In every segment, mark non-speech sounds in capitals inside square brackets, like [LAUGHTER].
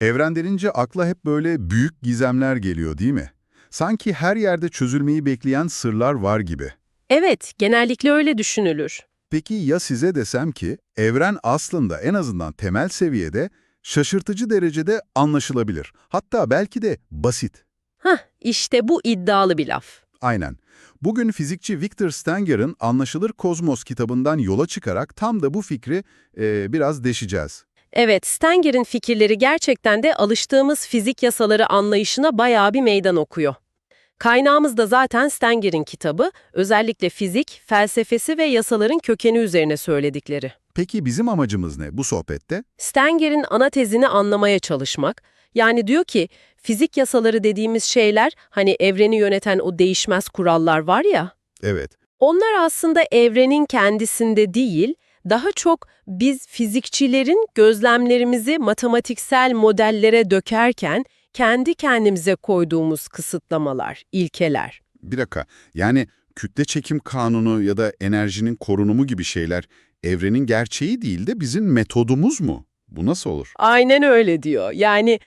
Evren denince akla hep böyle büyük gizemler geliyor değil mi? Sanki her yerde çözülmeyi bekleyen sırlar var gibi. Evet, genellikle öyle düşünülür. Peki ya size desem ki evren aslında en azından temel seviyede şaşırtıcı derecede anlaşılabilir. Hatta belki de basit. Hah, işte bu iddialı bir laf. Aynen. Bugün fizikçi Victor Stenger'ın Anlaşılır Kozmos kitabından yola çıkarak tam da bu fikri e, biraz deşeceğiz. Evet, Stenger'in fikirleri gerçekten de alıştığımız fizik yasaları anlayışına bayağı bir meydan okuyor. Kaynağımız da zaten Stenger'in kitabı, özellikle fizik, felsefesi ve yasaların kökeni üzerine söyledikleri. Peki bizim amacımız ne bu sohbette? Stenger'in ana tezini anlamaya çalışmak, yani diyor ki fizik yasaları dediğimiz şeyler, hani evreni yöneten o değişmez kurallar var ya, Evet. onlar aslında evrenin kendisinde değil, daha çok biz fizikçilerin gözlemlerimizi matematiksel modellere dökerken kendi kendimize koyduğumuz kısıtlamalar, ilkeler. Bir dakika. Yani kütle çekim kanunu ya da enerjinin korunumu gibi şeyler evrenin gerçeği değil de bizim metodumuz mu? Bu nasıl olur? Aynen öyle diyor. Yani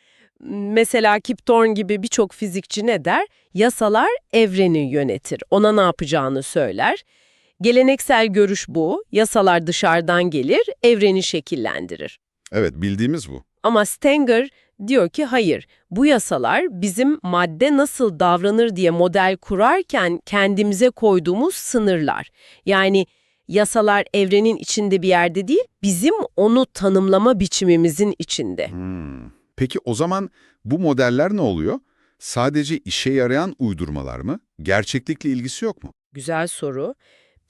mesela Kip Thorne gibi birçok fizikçi ne der? Yasalar evreni yönetir. Ona ne yapacağını söyler. Geleneksel görüş bu. Yasalar dışarıdan gelir, evreni şekillendirir. Evet, bildiğimiz bu. Ama Stenger diyor ki hayır, bu yasalar bizim madde nasıl davranır diye model kurarken kendimize koyduğumuz sınırlar. Yani yasalar evrenin içinde bir yerde değil, bizim onu tanımlama biçimimizin içinde. Hmm. Peki o zaman bu modeller ne oluyor? Sadece işe yarayan uydurmalar mı? Gerçeklikle ilgisi yok mu? Güzel soru.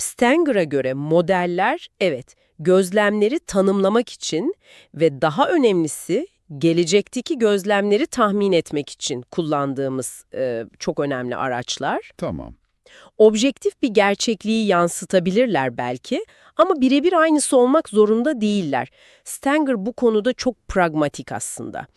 Stenger'a göre modeller, evet, gözlemleri tanımlamak için ve daha önemlisi gelecekteki gözlemleri tahmin etmek için kullandığımız e, çok önemli araçlar. Tamam. Objektif bir gerçekliği yansıtabilirler belki ama birebir aynısı olmak zorunda değiller. Stenger bu konuda çok pragmatik aslında.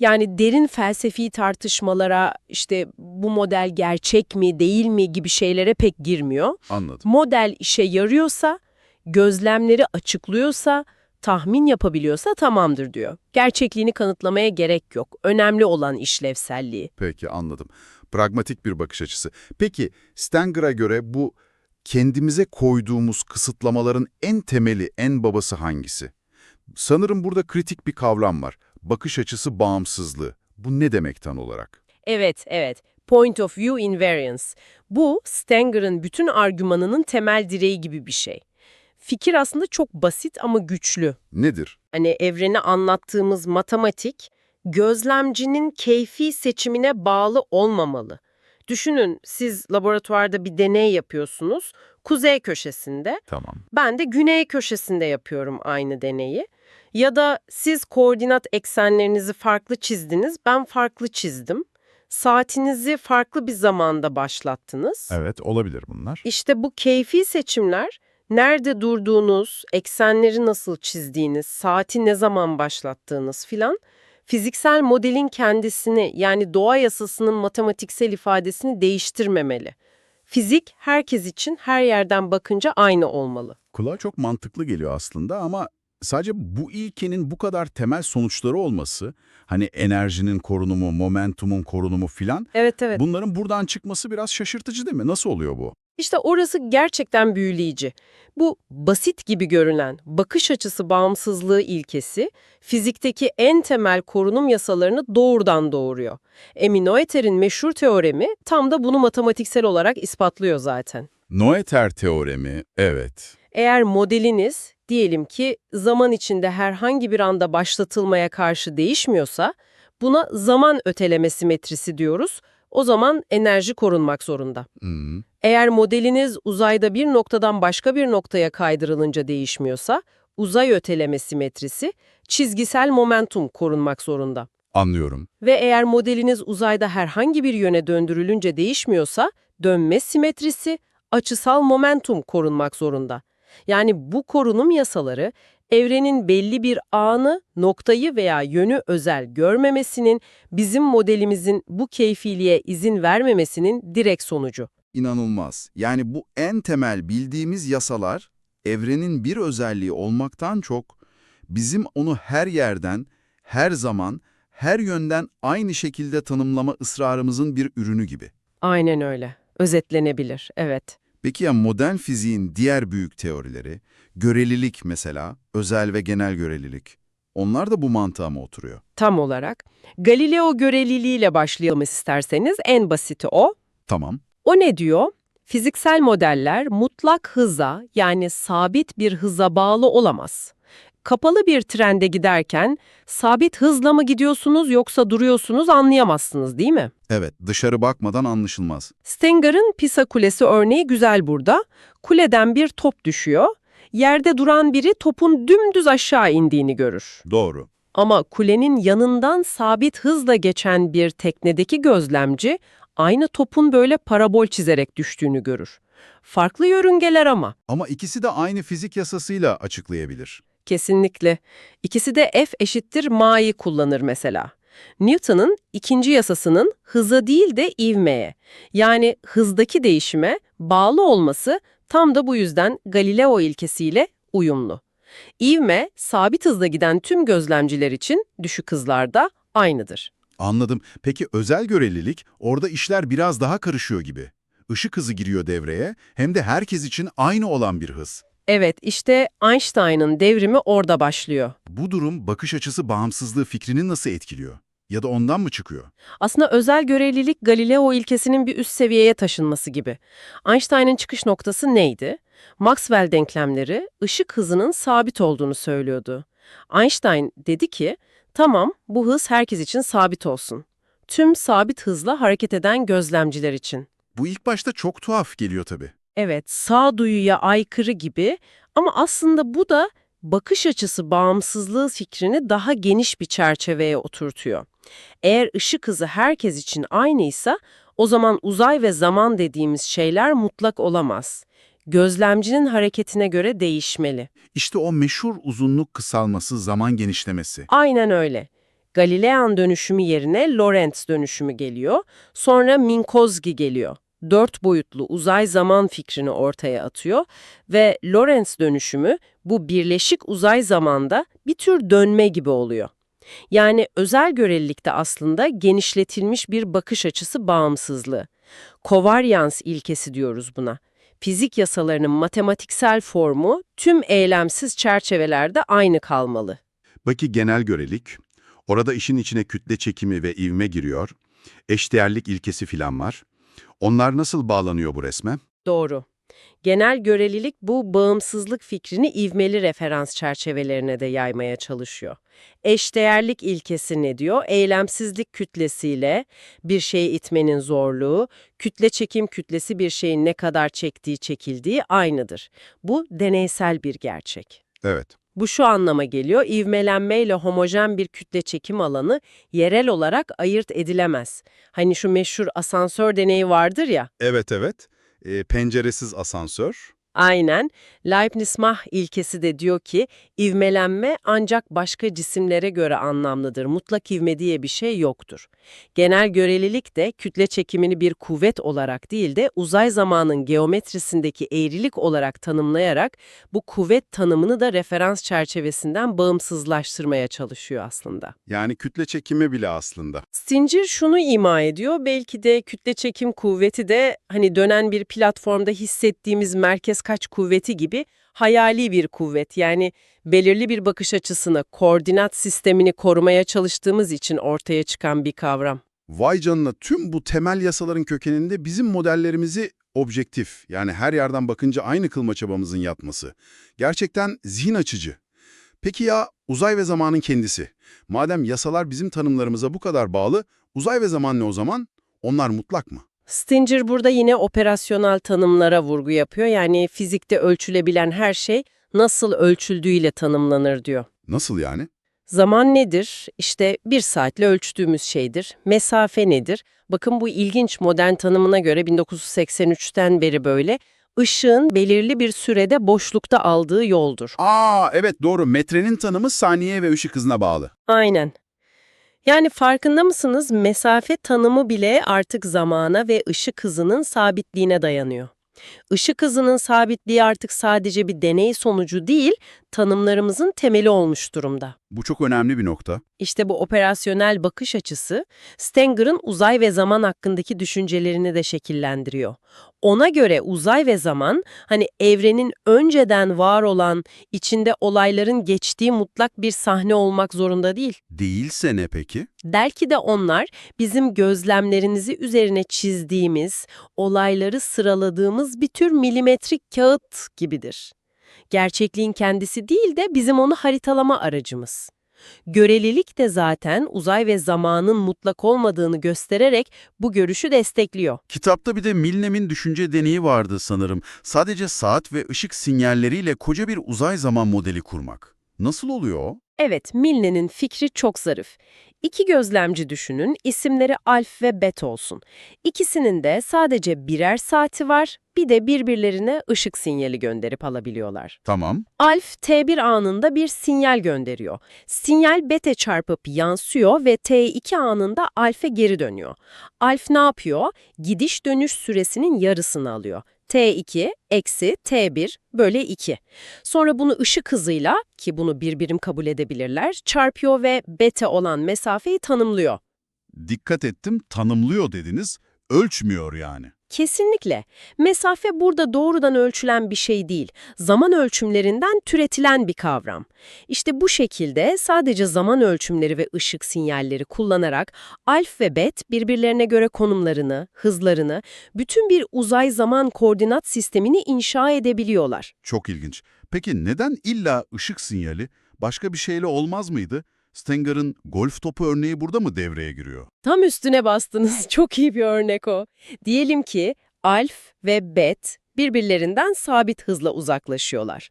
Yani derin felsefi tartışmalara işte bu model gerçek mi değil mi gibi şeylere pek girmiyor. Anladım. Model işe yarıyorsa, gözlemleri açıklıyorsa, tahmin yapabiliyorsa tamamdır diyor. Gerçekliğini kanıtlamaya gerek yok. Önemli olan işlevselliği. Peki anladım. Pragmatik bir bakış açısı. Peki Stenger'a göre bu kendimize koyduğumuz kısıtlamaların en temeli, en babası hangisi? Sanırım burada kritik bir kavram var. Bakış açısı bağımsızlığı. Bu ne demek tam olarak? Evet, evet. Point of view invariance. Bu, Stenger'ın bütün argümanının temel direği gibi bir şey. Fikir aslında çok basit ama güçlü. Nedir? Hani evreni anlattığımız matematik, gözlemcinin keyfi seçimine bağlı olmamalı. Düşünün, siz laboratuvarda bir deney yapıyorsunuz, kuzey köşesinde, Tamam. ben de güney köşesinde yapıyorum aynı deneyi. Ya da siz koordinat eksenlerinizi farklı çizdiniz, ben farklı çizdim. Saatinizi farklı bir zamanda başlattınız. Evet, olabilir bunlar. İşte bu keyfi seçimler, nerede durduğunuz, eksenleri nasıl çizdiğiniz, saati ne zaman başlattığınız filan, fiziksel modelin kendisini yani doğa yasasının matematiksel ifadesini değiştirmemeli. Fizik herkes için her yerden bakınca aynı olmalı. Kulağa çok mantıklı geliyor aslında ama sadece bu ilkenin bu kadar temel sonuçları olması, hani enerjinin korunumu, momentumun korunumu filan, Evet evet. bunların buradan çıkması biraz şaşırtıcı değil mi? Nasıl oluyor bu? İşte orası gerçekten büyüleyici. Bu basit gibi görünen bakış açısı bağımsızlığı ilkesi fizikteki en temel korunum yasalarını doğrudan doğuruyor. Eminoeter'in meşhur teoremi tam da bunu matematiksel olarak ispatlıyor zaten. Noether teoremi, evet. Eğer modeliniz diyelim ki zaman içinde herhangi bir anda başlatılmaya karşı değişmiyorsa buna zaman öteleme simetrisi diyoruz. O zaman enerji korunmak zorunda. Hmm. Eğer modeliniz uzayda bir noktadan başka bir noktaya kaydırılınca değişmiyorsa, uzay öteleme simetrisi, çizgisel momentum korunmak zorunda. Anlıyorum. Ve eğer modeliniz uzayda herhangi bir yöne döndürülünce değişmiyorsa, dönme simetrisi, açısal momentum korunmak zorunda. Yani bu korunum yasaları, evrenin belli bir anı, noktayı veya yönü özel görmemesinin, bizim modelimizin bu keyfiliğe izin vermemesinin direkt sonucu. İnanılmaz. Yani bu en temel bildiğimiz yasalar evrenin bir özelliği olmaktan çok bizim onu her yerden, her zaman, her yönden aynı şekilde tanımlama ısrarımızın bir ürünü gibi. Aynen öyle. Özetlenebilir, evet. Peki ya modern fiziğin diğer büyük teorileri, görelilik mesela, özel ve genel görelilik, onlar da bu mantığa mı oturuyor? Tam olarak. Galileo göreliliğiyle başlayalım isterseniz. En basiti o. Tamam. O ne diyor? Fiziksel modeller mutlak hıza yani sabit bir hıza bağlı olamaz. Kapalı bir trende giderken sabit hızla mı gidiyorsunuz yoksa duruyorsunuz anlayamazsınız değil mi? Evet, dışarı bakmadan anlaşılmaz. Stenger'ın Pisa Kulesi örneği güzel burada. Kuleden bir top düşüyor. Yerde duran biri topun dümdüz aşağı indiğini görür. Doğru. Ama kulenin yanından sabit hızla geçen bir teknedeki gözlemci aynı topun böyle parabol çizerek düştüğünü görür. Farklı yörüngeler ama. Ama ikisi de aynı fizik yasasıyla açıklayabilir. Kesinlikle. İkisi de F eşittir ma'yı kullanır mesela. Newton'un ikinci yasasının hıza değil de ivmeye, yani hızdaki değişime bağlı olması tam da bu yüzden Galileo ilkesiyle uyumlu. İvme, sabit hızla giden tüm gözlemciler için düşük hızlarda aynıdır. Anladım. Peki özel görelilik, orada işler biraz daha karışıyor gibi. Işık hızı giriyor devreye, hem de herkes için aynı olan bir hız. Evet, işte Einstein'ın devrimi orada başlıyor. Bu durum bakış açısı bağımsızlığı fikrini nasıl etkiliyor? Ya da ondan mı çıkıyor? Aslında özel görelilik Galileo ilkesinin bir üst seviyeye taşınması gibi. Einstein'ın çıkış noktası neydi? Maxwell denklemleri ışık hızının sabit olduğunu söylüyordu. Einstein dedi ki, tamam bu hız herkes için sabit olsun. Tüm sabit hızla hareket eden gözlemciler için. Bu ilk başta çok tuhaf geliyor tabii. Evet, sağduyuya aykırı gibi ama aslında bu da bakış açısı bağımsızlığı fikrini daha geniş bir çerçeveye oturtuyor. Eğer ışık hızı herkes için aynıysa o zaman uzay ve zaman dediğimiz şeyler mutlak olamaz. Gözlemcinin hareketine göre değişmeli. İşte o meşhur uzunluk kısalması, zaman genişlemesi. Aynen öyle. Galilean dönüşümü yerine Lorentz dönüşümü geliyor. Sonra Minkowski geliyor. Dört boyutlu uzay zaman fikrini ortaya atıyor ve Lorentz dönüşümü bu birleşik uzay zamanda bir tür dönme gibi oluyor. Yani özel görelilikte aslında genişletilmiş bir bakış açısı bağımsızlığı. Kovaryans ilkesi diyoruz buna. Fizik yasalarının matematiksel formu tüm eylemsiz çerçevelerde aynı kalmalı. Peki genel görelik? Orada işin içine kütle çekimi ve ivme giriyor. Eşdeğerlik ilkesi filan var. Onlar nasıl bağlanıyor bu resme? Doğru. Genel görelilik bu bağımsızlık fikrini ivmeli referans çerçevelerine de yaymaya çalışıyor. Eşdeğerlik ilkesi ne diyor? Eylemsizlik kütlesiyle bir şeyi itmenin zorluğu, kütle çekim kütlesi bir şeyin ne kadar çektiği çekildiği aynıdır. Bu deneysel bir gerçek. Evet. Bu şu anlama geliyor, ivmelenmeyle homojen bir kütle çekim alanı yerel olarak ayırt edilemez. Hani şu meşhur asansör deneyi vardır ya, Evet evet. E, penceresiz asansör. Aynen. Leibniz-Mach ilkesi de diyor ki, ivmelenme ancak başka cisimlere göre anlamlıdır. Mutlak ivme diye bir şey yoktur. Genel görelilik de kütle çekimini bir kuvvet olarak değil de uzay zamanın geometrisindeki eğrilik olarak tanımlayarak bu kuvvet tanımını da referans çerçevesinden bağımsızlaştırmaya çalışıyor aslında. Yani kütle çekimi bile aslında. Stinger şunu ima ediyor, belki de kütle çekim kuvveti de hani dönen bir platformda hissettiğimiz merkez kaç kuvveti gibi hayali bir kuvvet. Yani belirli bir bakış açısını, koordinat sistemini korumaya çalıştığımız için ortaya çıkan bir kavram. Vay canına tüm bu temel yasaların kökeninde bizim modellerimizi objektif yani her yerden bakınca aynı kılma çabamızın yatması. Gerçekten zihin açıcı. Peki ya uzay ve zamanın kendisi? Madem yasalar bizim tanımlarımıza bu kadar bağlı, uzay ve zaman ne o zaman? Onlar mutlak mı? Stinger burada yine operasyonel tanımlara vurgu yapıyor. Yani fizikte ölçülebilen her şey nasıl ölçüldüğüyle tanımlanır diyor. Nasıl yani? Zaman nedir? İşte bir saatle ölçtüğümüz şeydir. Mesafe nedir? Bakın bu ilginç modern tanımına göre 1983'ten beri böyle. Işığın belirli bir sürede boşlukta aldığı yoldur. Aa evet doğru metrenin tanımı saniye ve ışık hızına bağlı. Aynen. Yani farkında mısınız? Mesafe tanımı bile artık zamana ve ışık hızının sabitliğine dayanıyor. Işık hızının sabitliği artık sadece bir deney sonucu değil, tanımlarımızın temeli olmuş durumda. Bu çok önemli bir nokta. İşte bu operasyonel bakış açısı Stenger'ın uzay ve zaman hakkındaki düşüncelerini de şekillendiriyor. Ona göre uzay ve zaman hani evrenin önceden var olan, içinde olayların geçtiği mutlak bir sahne olmak zorunda değil. Değilse ne peki? Belki de onlar bizim gözlemlerinizi üzerine çizdiğimiz, olayları sıraladığımız bir tür milimetrik kağıt gibidir. Gerçekliğin kendisi değil de bizim onu haritalama aracımız. Görelilik de zaten uzay ve zamanın mutlak olmadığını göstererek bu görüşü destekliyor. Kitapta bir de Milnem'in düşünce deneyi vardı sanırım. Sadece saat ve ışık sinyalleriyle koca bir uzay zaman modeli kurmak. Nasıl oluyor? Evet, Milne'nin fikri çok zarif. İki gözlemci düşünün, isimleri Alf ve Bet olsun. İkisinin de sadece birer saati var, bir de birbirlerine ışık sinyali gönderip alabiliyorlar. Tamam. Alf T1 anında bir sinyal gönderiyor. Sinyal bete çarpıp yansıyor ve T2 anında alfe geri dönüyor. Alf ne yapıyor? Gidiş dönüş süresinin yarısını alıyor. T2 eksi T1 bölü 2. Sonra bunu ışık hızıyla ki bunu bir birim kabul edebilirler çarpıyor ve bete olan mesafeyi tanımlıyor. Dikkat ettim, tanımlıyor dediniz. Ölçmüyor yani. Kesinlikle. Mesafe burada doğrudan ölçülen bir şey değil, zaman ölçümlerinden türetilen bir kavram. İşte bu şekilde sadece zaman ölçümleri ve ışık sinyalleri kullanarak alf ve bet birbirlerine göre konumlarını, hızlarını, bütün bir uzay zaman koordinat sistemini inşa edebiliyorlar. Çok ilginç. Peki neden illa ışık sinyali? Başka bir şeyle olmaz mıydı? Stenger'ın golf topu örneği burada mı devreye giriyor? Tam üstüne bastınız. [LAUGHS] Çok iyi bir örnek o. Diyelim ki alf ve bet birbirlerinden sabit hızla uzaklaşıyorlar.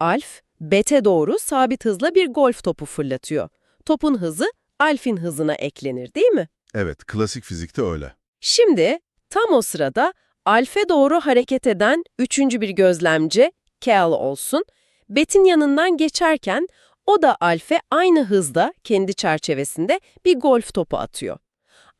Alf, bete doğru sabit hızla bir golf topu fırlatıyor. Topun hızı alfin hızına eklenir değil mi? Evet, klasik fizikte öyle. Şimdi tam o sırada alfe doğru hareket eden üçüncü bir gözlemci Cal olsun. Bet'in yanından geçerken o da alfe aynı hızda kendi çerçevesinde bir golf topu atıyor.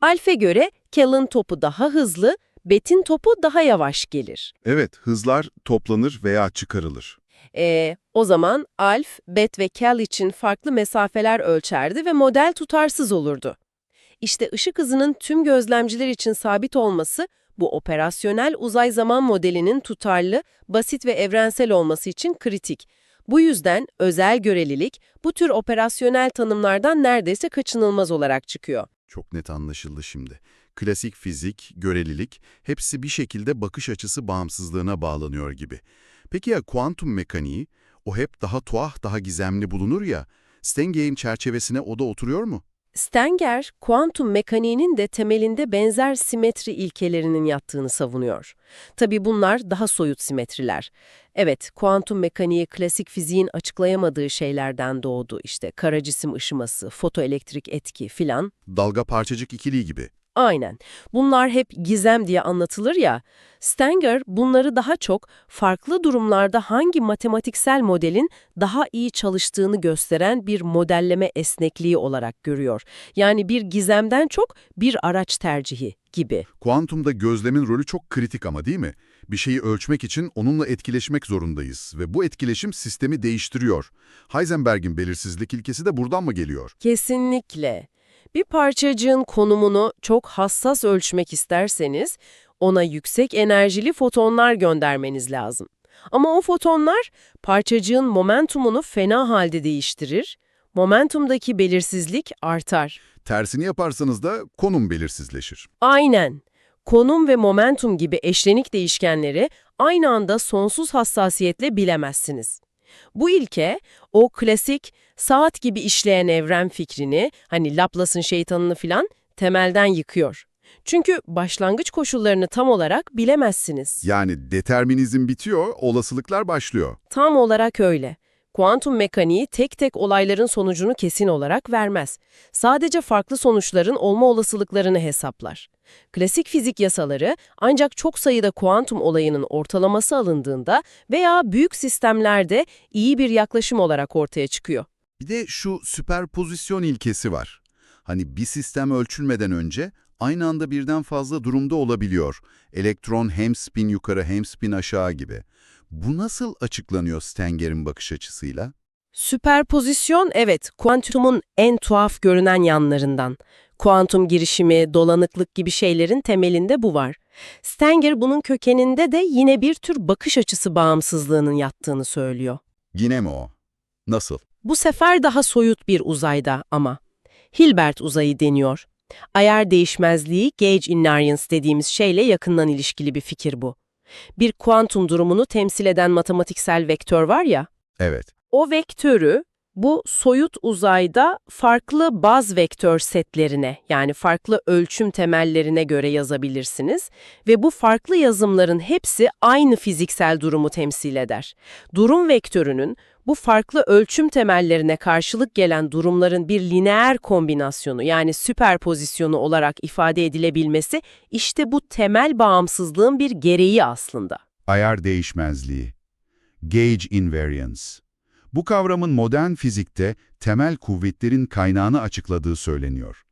Alfe göre Cal'ın topu daha hızlı, Bet'in topu daha yavaş gelir. Evet, hızlar toplanır veya çıkarılır. Ee, o zaman Alf, Bet ve Cal için farklı mesafeler ölçerdi ve model tutarsız olurdu. İşte ışık hızının tüm gözlemciler için sabit olması, bu operasyonel uzay zaman modelinin tutarlı, basit ve evrensel olması için kritik. Bu yüzden özel görelilik bu tür operasyonel tanımlardan neredeyse kaçınılmaz olarak çıkıyor. Çok net anlaşıldı şimdi. Klasik fizik, görelilik hepsi bir şekilde bakış açısı bağımsızlığına bağlanıyor gibi. Peki ya kuantum mekaniği? O hep daha tuhaf, daha gizemli bulunur ya. Stenger'in çerçevesine o da oturuyor mu? Stenger, kuantum mekaniğinin de temelinde benzer simetri ilkelerinin yattığını savunuyor. Tabii bunlar daha soyut simetriler. Evet, kuantum mekaniği klasik fiziğin açıklayamadığı şeylerden doğdu. İşte kara cisim ışıması, fotoelektrik etki filan. Dalga parçacık ikiliği gibi. Aynen. Bunlar hep gizem diye anlatılır ya. Stenger bunları daha çok farklı durumlarda hangi matematiksel modelin daha iyi çalıştığını gösteren bir modelleme esnekliği olarak görüyor. Yani bir gizemden çok bir araç tercihi gibi. Kuantumda gözlemin rolü çok kritik ama değil mi? Bir şeyi ölçmek için onunla etkileşmek zorundayız ve bu etkileşim sistemi değiştiriyor. Heisenberg'in belirsizlik ilkesi de buradan mı geliyor? Kesinlikle. Bir parçacığın konumunu çok hassas ölçmek isterseniz ona yüksek enerjili fotonlar göndermeniz lazım. Ama o fotonlar parçacığın momentumunu fena halde değiştirir. Momentumdaki belirsizlik artar. Tersini yaparsanız da konum belirsizleşir. Aynen. Konum ve momentum gibi eşlenik değişkenleri aynı anda sonsuz hassasiyetle bilemezsiniz. Bu ilke, o klasik saat gibi işleyen evren fikrini, hani Laplace'ın şeytanını filan temelden yıkıyor. Çünkü başlangıç koşullarını tam olarak bilemezsiniz. Yani determinizm bitiyor, olasılıklar başlıyor. Tam olarak öyle. Kuantum mekaniği tek tek olayların sonucunu kesin olarak vermez. Sadece farklı sonuçların olma olasılıklarını hesaplar. Klasik fizik yasaları ancak çok sayıda kuantum olayının ortalaması alındığında veya büyük sistemlerde iyi bir yaklaşım olarak ortaya çıkıyor. Bir de şu süperpozisyon ilkesi var. Hani bir sistem ölçülmeden önce aynı anda birden fazla durumda olabiliyor. Elektron hem spin yukarı hem spin aşağı gibi. Bu nasıl açıklanıyor Stenger'in bakış açısıyla? Süperpozisyon evet, kuantumun en tuhaf görünen yanlarından. Kuantum girişimi, dolanıklık gibi şeylerin temelinde bu var. Stenger bunun kökeninde de yine bir tür bakış açısı bağımsızlığının yattığını söylüyor. Yine mi o? Nasıl? Bu sefer daha soyut bir uzayda ama. Hilbert uzayı deniyor. Ayar değişmezliği, gauge invariance dediğimiz şeyle yakından ilişkili bir fikir bu. Bir kuantum durumunu temsil eden matematiksel vektör var ya, Evet. o vektörü bu soyut uzayda farklı baz vektör setlerine yani farklı ölçüm temellerine göre yazabilirsiniz ve bu farklı yazımların hepsi aynı fiziksel durumu temsil eder. Durum vektörünün bu farklı ölçüm temellerine karşılık gelen durumların bir lineer kombinasyonu yani süperpozisyonu olarak ifade edilebilmesi işte bu temel bağımsızlığın bir gereği aslında. Ayar değişmezliği. Gauge invariance. Bu kavramın modern fizikte temel kuvvetlerin kaynağını açıkladığı söyleniyor.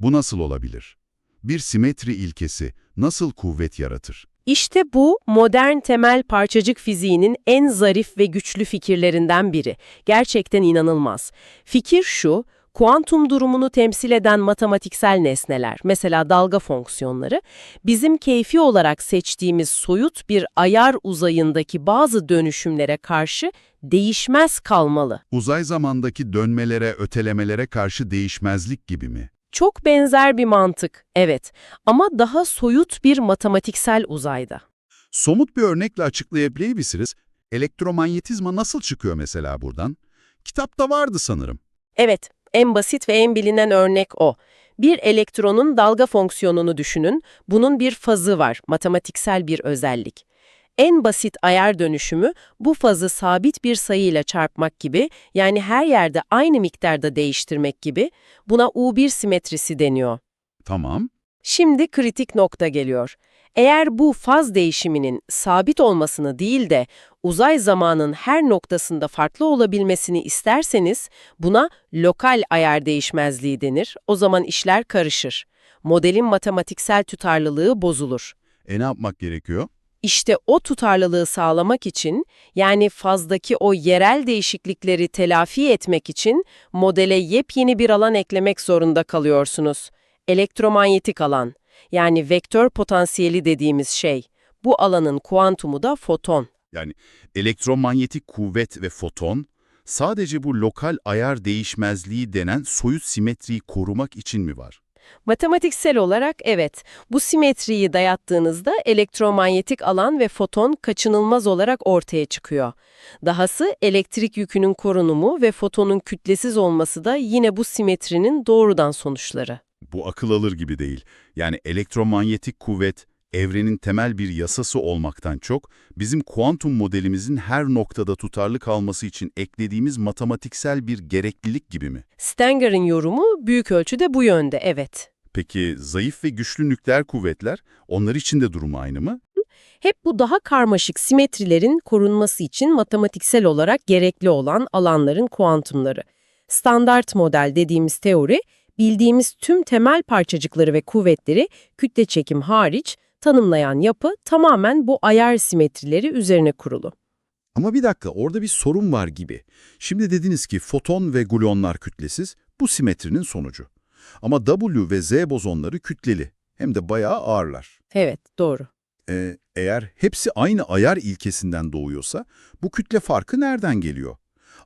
Bu nasıl olabilir? Bir simetri ilkesi nasıl kuvvet yaratır? İşte bu modern temel parçacık fiziğinin en zarif ve güçlü fikirlerinden biri. Gerçekten inanılmaz. Fikir şu, kuantum durumunu temsil eden matematiksel nesneler, mesela dalga fonksiyonları, bizim keyfi olarak seçtiğimiz soyut bir ayar uzayındaki bazı dönüşümlere karşı değişmez kalmalı. Uzay zamandaki dönmelere, ötelemelere karşı değişmezlik gibi mi? Çok benzer bir mantık, evet, ama daha soyut bir matematiksel uzayda. Somut bir örnekle açıklayabilir misiniz? Elektromanyetizma nasıl çıkıyor mesela buradan? Kitapta vardı sanırım. Evet, en basit ve en bilinen örnek o. Bir elektronun dalga fonksiyonunu düşünün. Bunun bir fazı var, matematiksel bir özellik. En basit ayar dönüşümü bu fazı sabit bir sayıyla çarpmak gibi, yani her yerde aynı miktarda değiştirmek gibi. Buna U1 simetrisi deniyor. Tamam. Şimdi kritik nokta geliyor. Eğer bu faz değişiminin sabit olmasını değil de uzay zamanın her noktasında farklı olabilmesini isterseniz buna lokal ayar değişmezliği denir. O zaman işler karışır. Modelin matematiksel tutarlılığı bozulur. E ne yapmak gerekiyor? İşte o tutarlılığı sağlamak için, yani fazdaki o yerel değişiklikleri telafi etmek için modele yepyeni bir alan eklemek zorunda kalıyorsunuz. Elektromanyetik alan, yani vektör potansiyeli dediğimiz şey. Bu alanın kuantumu da foton. Yani elektromanyetik kuvvet ve foton sadece bu lokal ayar değişmezliği denen soyut simetriyi korumak için mi var? Matematiksel olarak evet, bu simetriyi dayattığınızda elektromanyetik alan ve foton kaçınılmaz olarak ortaya çıkıyor. Dahası elektrik yükünün korunumu ve fotonun kütlesiz olması da yine bu simetrinin doğrudan sonuçları. Bu akıl alır gibi değil. Yani elektromanyetik kuvvet, evrenin temel bir yasası olmaktan çok, bizim kuantum modelimizin her noktada tutarlı kalması için eklediğimiz matematiksel bir gereklilik gibi mi? Stenger'in yorumu büyük ölçüde bu yönde, evet. Peki zayıf ve güçlü nükleer kuvvetler, onlar için de durum aynı mı? Hep bu daha karmaşık simetrilerin korunması için matematiksel olarak gerekli olan alanların kuantumları. Standart model dediğimiz teori, bildiğimiz tüm temel parçacıkları ve kuvvetleri kütle çekim hariç tanımlayan yapı tamamen bu ayar simetrileri üzerine kurulu. Ama bir dakika, orada bir sorun var gibi. Şimdi dediniz ki foton ve gluonlar kütlesiz, bu simetrinin sonucu. Ama W ve Z bozonları kütleli, hem de bayağı ağırlar. Evet, doğru. Ee, eğer hepsi aynı ayar ilkesinden doğuyorsa, bu kütle farkı nereden geliyor?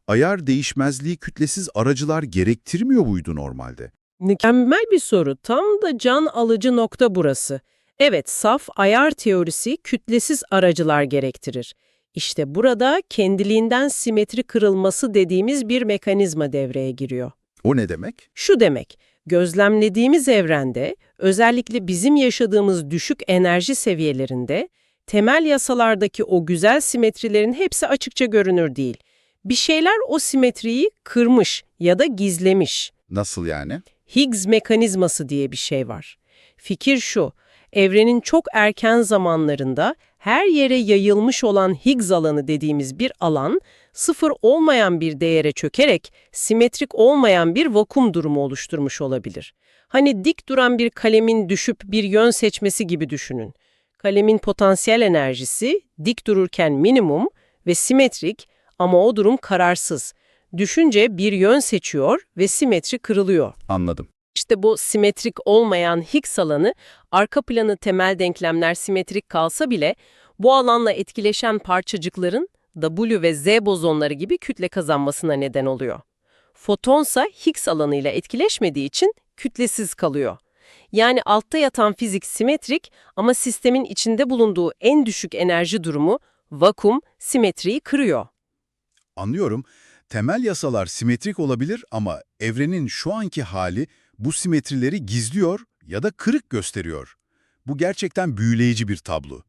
Ayar değişmezliği kütlesiz aracılar gerektirmiyor muydu normalde? Mükemmel bir soru. Tam da can alıcı nokta burası. Evet, saf ayar teorisi kütlesiz aracılar gerektirir. İşte burada kendiliğinden simetri kırılması dediğimiz bir mekanizma devreye giriyor. O ne demek? Şu demek, gözlemlediğimiz evrende, özellikle bizim yaşadığımız düşük enerji seviyelerinde, temel yasalardaki o güzel simetrilerin hepsi açıkça görünür değil. Bir şeyler o simetriyi kırmış ya da gizlemiş. Nasıl yani? Higgs mekanizması diye bir şey var. Fikir şu, evrenin çok erken zamanlarında her yere yayılmış olan Higgs alanı dediğimiz bir alan, sıfır olmayan bir değere çökerek simetrik olmayan bir vakum durumu oluşturmuş olabilir. Hani dik duran bir kalemin düşüp bir yön seçmesi gibi düşünün. Kalemin potansiyel enerjisi dik dururken minimum ve simetrik ama o durum kararsız. Düşünce bir yön seçiyor ve simetri kırılıyor. Anladım. İşte bu simetrik olmayan Higgs alanı, arka planı temel denklemler simetrik kalsa bile bu alanla etkileşen parçacıkların W ve Z bozonları gibi kütle kazanmasına neden oluyor. Fotonsa Higgs alanıyla etkileşmediği için kütlesiz kalıyor. Yani altta yatan fizik simetrik ama sistemin içinde bulunduğu en düşük enerji durumu, vakum, simetriyi kırıyor. Anlıyorum. Temel yasalar simetrik olabilir ama evrenin şu anki hali bu simetrileri gizliyor ya da kırık gösteriyor. Bu gerçekten büyüleyici bir tablo.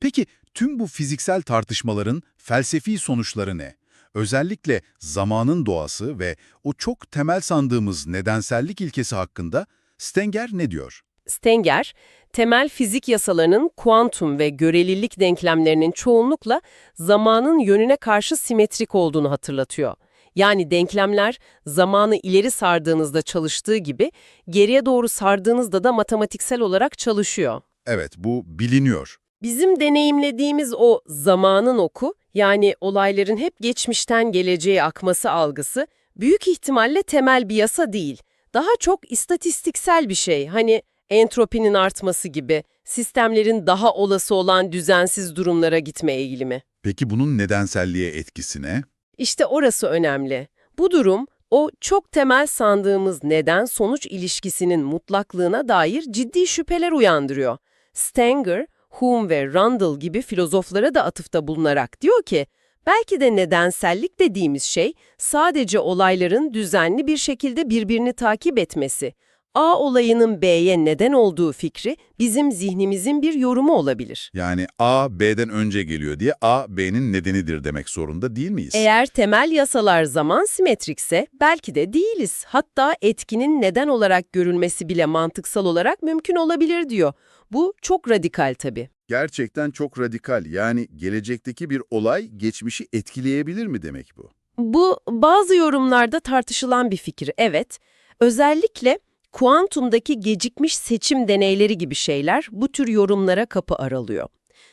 Peki tüm bu fiziksel tartışmaların felsefi sonuçları ne? Özellikle zamanın doğası ve o çok temel sandığımız nedensellik ilkesi hakkında Stenger ne diyor? Stenger, temel fizik yasalarının kuantum ve görelilik denklemlerinin çoğunlukla zamanın yönüne karşı simetrik olduğunu hatırlatıyor. Yani denklemler zamanı ileri sardığınızda çalıştığı gibi geriye doğru sardığınızda da matematiksel olarak çalışıyor. Evet, bu biliniyor. Bizim deneyimlediğimiz o zamanın oku, yani olayların hep geçmişten geleceğe akması algısı, büyük ihtimalle temel bir yasa değil. Daha çok istatistiksel bir şey. Hani entropinin artması gibi, sistemlerin daha olası olan düzensiz durumlara gitme eğilimi. Peki bunun nedenselliğe etkisi ne? İşte orası önemli. Bu durum, o çok temel sandığımız neden-sonuç ilişkisinin mutlaklığına dair ciddi şüpheler uyandırıyor. Stanger, Hume ve Rundle gibi filozoflara da atıfta bulunarak diyor ki, belki de nedensellik dediğimiz şey sadece olayların düzenli bir şekilde birbirini takip etmesi. A olayının B'ye neden olduğu fikri bizim zihnimizin bir yorumu olabilir. Yani A, B'den önce geliyor diye A, B'nin nedenidir demek zorunda değil miyiz? Eğer temel yasalar zaman simetrikse belki de değiliz. Hatta etkinin neden olarak görülmesi bile mantıksal olarak mümkün olabilir diyor. Bu çok radikal tabii. Gerçekten çok radikal. Yani gelecekteki bir olay geçmişi etkileyebilir mi demek bu? Bu bazı yorumlarda tartışılan bir fikir, evet. Özellikle kuantumdaki gecikmiş seçim deneyleri gibi şeyler bu tür yorumlara kapı aralıyor.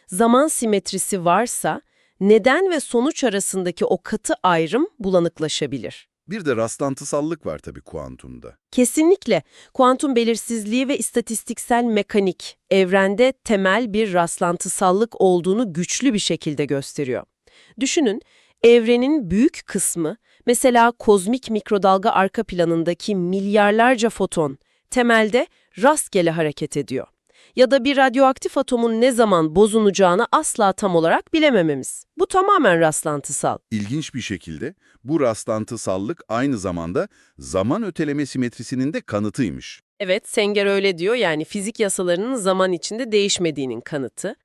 Zaman simetrisi varsa neden ve sonuç arasındaki o katı ayrım bulanıklaşabilir. Bir de rastlantısallık var tabii kuantumda. Kesinlikle kuantum belirsizliği ve istatistiksel mekanik evrende temel bir rastlantısallık olduğunu güçlü bir şekilde gösteriyor. Düşünün, evrenin büyük kısmı, mesela kozmik mikrodalga arka planındaki milyarlarca foton, temelde rastgele hareket ediyor. Ya da bir radyoaktif atomun ne zaman bozunacağını asla tam olarak bilemememiz. Bu tamamen rastlantısal. İlginç bir şekilde bu rastlantısallık aynı zamanda zaman öteleme simetrisinin de kanıtıymış. Evet, Senger öyle diyor yani fizik yasalarının zaman içinde değişmediğinin kanıtı.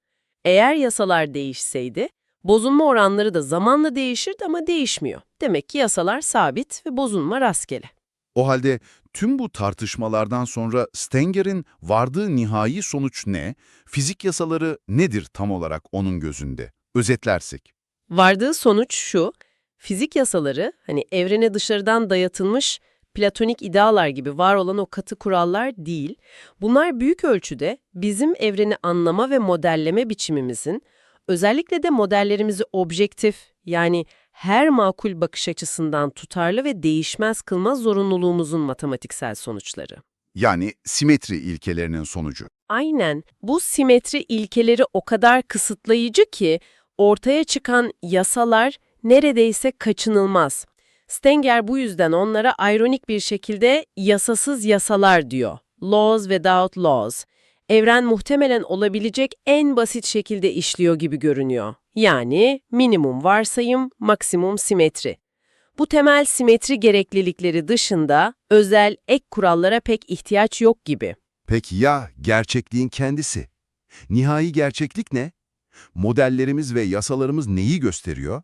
Eğer yasalar değişseydi, bozulma oranları da zamanla değişirdi ama değişmiyor. Demek ki yasalar sabit ve bozulma rastgele. O halde tüm bu tartışmalardan sonra Stenger'in vardığı nihai sonuç ne? Fizik yasaları nedir tam olarak onun gözünde? Özetlersek. Vardığı sonuç şu, fizik yasaları hani evrene dışarıdan dayatılmış platonik idealar gibi var olan o katı kurallar değil, bunlar büyük ölçüde bizim evreni anlama ve modelleme biçimimizin, özellikle de modellerimizi objektif yani her makul bakış açısından tutarlı ve değişmez kılma zorunluluğumuzun matematiksel sonuçları. Yani simetri ilkelerinin sonucu. Aynen. Bu simetri ilkeleri o kadar kısıtlayıcı ki ortaya çıkan yasalar neredeyse kaçınılmaz. Stenger bu yüzden onlara ironik bir şekilde yasasız yasalar diyor. Laws without laws. Evren muhtemelen olabilecek en basit şekilde işliyor gibi görünüyor. Yani minimum varsayım, maksimum simetri. Bu temel simetri gereklilikleri dışında özel ek kurallara pek ihtiyaç yok gibi. Peki ya gerçekliğin kendisi? Nihai gerçeklik ne? Modellerimiz ve yasalarımız neyi gösteriyor?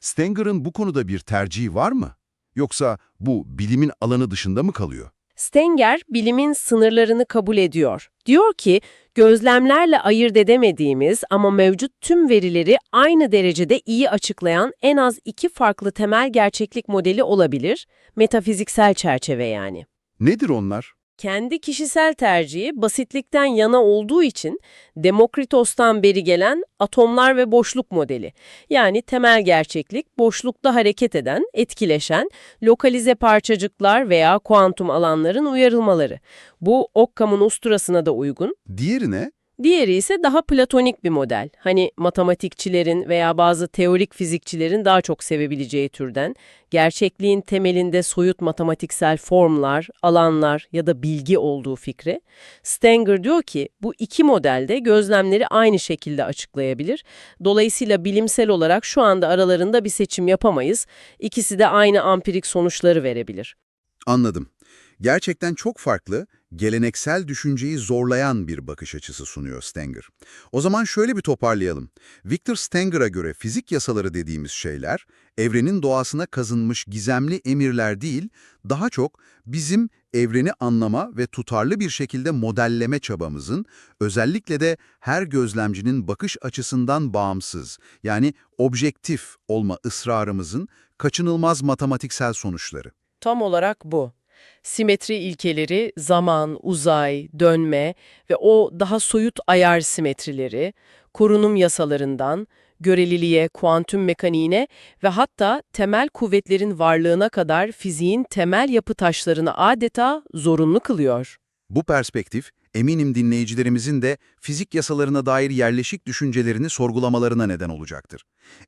Stenger'ın bu konuda bir tercihi var mı? Yoksa bu bilimin alanı dışında mı kalıyor? Stenger bilimin sınırlarını kabul ediyor. Diyor ki, gözlemlerle ayırt edemediğimiz ama mevcut tüm verileri aynı derecede iyi açıklayan en az iki farklı temel gerçeklik modeli olabilir, metafiziksel çerçeve yani. Nedir onlar? Kendi kişisel tercihi basitlikten yana olduğu için Demokritos'tan beri gelen atomlar ve boşluk modeli. Yani temel gerçeklik boşlukta hareket eden, etkileşen, lokalize parçacıklar veya kuantum alanların uyarılmaları. Bu Occam'ın usturasına da uygun. Diğeri ne? Diğeri ise daha platonik bir model. Hani matematikçilerin veya bazı teorik fizikçilerin daha çok sevebileceği türden. Gerçekliğin temelinde soyut matematiksel formlar, alanlar ya da bilgi olduğu fikri. Stenger diyor ki bu iki modelde gözlemleri aynı şekilde açıklayabilir. Dolayısıyla bilimsel olarak şu anda aralarında bir seçim yapamayız. İkisi de aynı ampirik sonuçları verebilir. Anladım. Gerçekten çok farklı, geleneksel düşünceyi zorlayan bir bakış açısı sunuyor Stenger. O zaman şöyle bir toparlayalım. Victor Stenger'a göre fizik yasaları dediğimiz şeyler, evrenin doğasına kazınmış gizemli emirler değil, daha çok bizim evreni anlama ve tutarlı bir şekilde modelleme çabamızın, özellikle de her gözlemcinin bakış açısından bağımsız, yani objektif olma ısrarımızın kaçınılmaz matematiksel sonuçları. Tam olarak bu. Simetri ilkeleri, zaman, uzay, dönme ve o daha soyut ayar simetrileri, korunum yasalarından, göreliliğe, kuantum mekaniğine ve hatta temel kuvvetlerin varlığına kadar fiziğin temel yapı taşlarını adeta zorunlu kılıyor. Bu perspektif, eminim dinleyicilerimizin de fizik yasalarına dair yerleşik düşüncelerini sorgulamalarına neden olacaktır.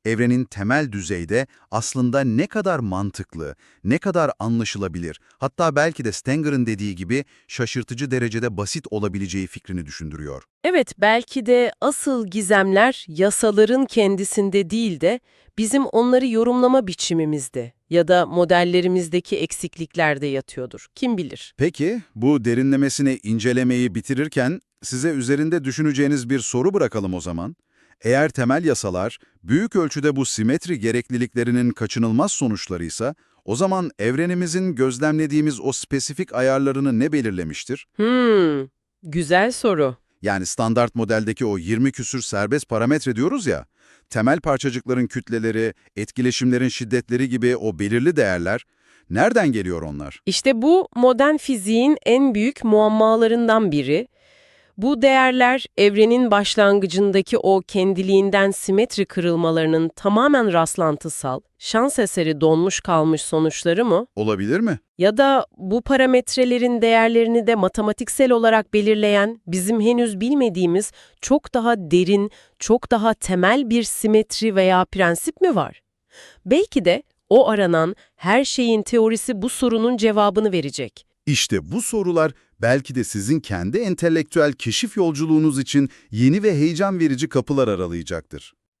Evrenin temel düzeyde aslında ne kadar mantıklı, ne kadar anlaşılabilir, hatta belki de Stenger'ın dediği gibi şaşırtıcı derecede basit olabileceği fikrini düşündürüyor. Evet, belki de asıl gizemler yasaların kendisinde değil de bizim onları yorumlama biçimimizde ya da modellerimizdeki eksikliklerde yatıyordur. Kim bilir? Peki, bu derinlemesine incelemeyi bitirirken size üzerinde düşüneceğiniz bir soru bırakalım o zaman. Eğer temel yasalar büyük ölçüde bu simetri gerekliliklerinin kaçınılmaz sonuçlarıysa, o zaman evrenimizin gözlemlediğimiz o spesifik ayarlarını ne belirlemiştir? Hmm, güzel soru. Yani standart modeldeki o 20 küsür serbest parametre diyoruz ya, temel parçacıkların kütleleri, etkileşimlerin şiddetleri gibi o belirli değerler, nereden geliyor onlar? İşte bu modern fiziğin en büyük muammalarından biri. Bu değerler evrenin başlangıcındaki o kendiliğinden simetri kırılmalarının tamamen rastlantısal, şans eseri donmuş kalmış sonuçları mı? Olabilir mi? Ya da bu parametrelerin değerlerini de matematiksel olarak belirleyen, bizim henüz bilmediğimiz çok daha derin, çok daha temel bir simetri veya prensip mi var? Belki de o aranan her şeyin teorisi bu sorunun cevabını verecek. İşte bu sorular belki de sizin kendi entelektüel keşif yolculuğunuz için yeni ve heyecan verici kapılar aralayacaktır.